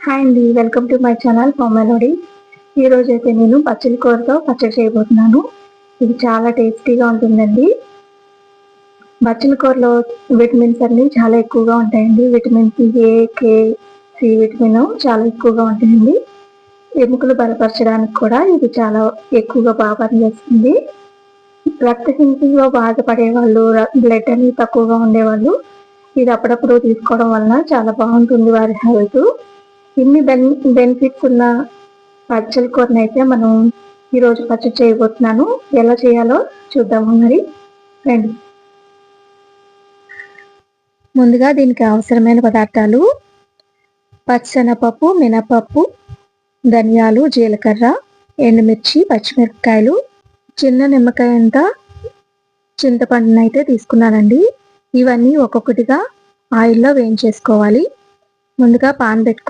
Hi అండి welcome to my channel Melody ఈరోజు అయితే నేను పచ్చడి కూరతో పచ్చడి చేయబోతున్నాను. ఇది చాలా టేస్టీగా ఉంటుందండి. పచ్చడి కూరలో విటమిన్స్ అన్ని చాలా ఎక్కువగా ఉంటాయండి. Vitamin C A K C vitamin చాలా ఎక్కువగా ఉంటాయండి ఎముకలు బలపరచడానికి కూడా ఇది చాలా ఎక్కువగా బాగా పనిచేస్తుంది. రక్తహీనతలో బాధపడే వాళ్ళు బ్లడ్ అనేది తక్కువగా ఉండేవాళ్ళు ఇది అప్పుడప్పుడు తీసుకోవడం వలన చాలా బాగుంటుంది వారి హెల్త్. ఇన్ని బెన్ బెనిఫిట్స్ ఉన్న పచ్చల కూరని అయితే మనం ఈరోజు పచ్చడి చేయబోతున్నాను. ఎలా చేయాలో చూద్దాము మరి. రండి. ముందుగా దీనికి అవసరమైన పదార్థాలు పచ్చనపప్పు మినపప్పు ధనియాలు జీలకర్ర ఎండుమిర్చి పచ్చిమిరపకాయలు చిన్న నిమ్మకాయ అంతా చింతపండుని అయితే తీసుకున్నానండి. ఇవన్నీ ఒక్కొక్కటిగా ఆయిల్లో వేయించేసుకోవాలి. ముందుగా పాన్ పెట్టుకో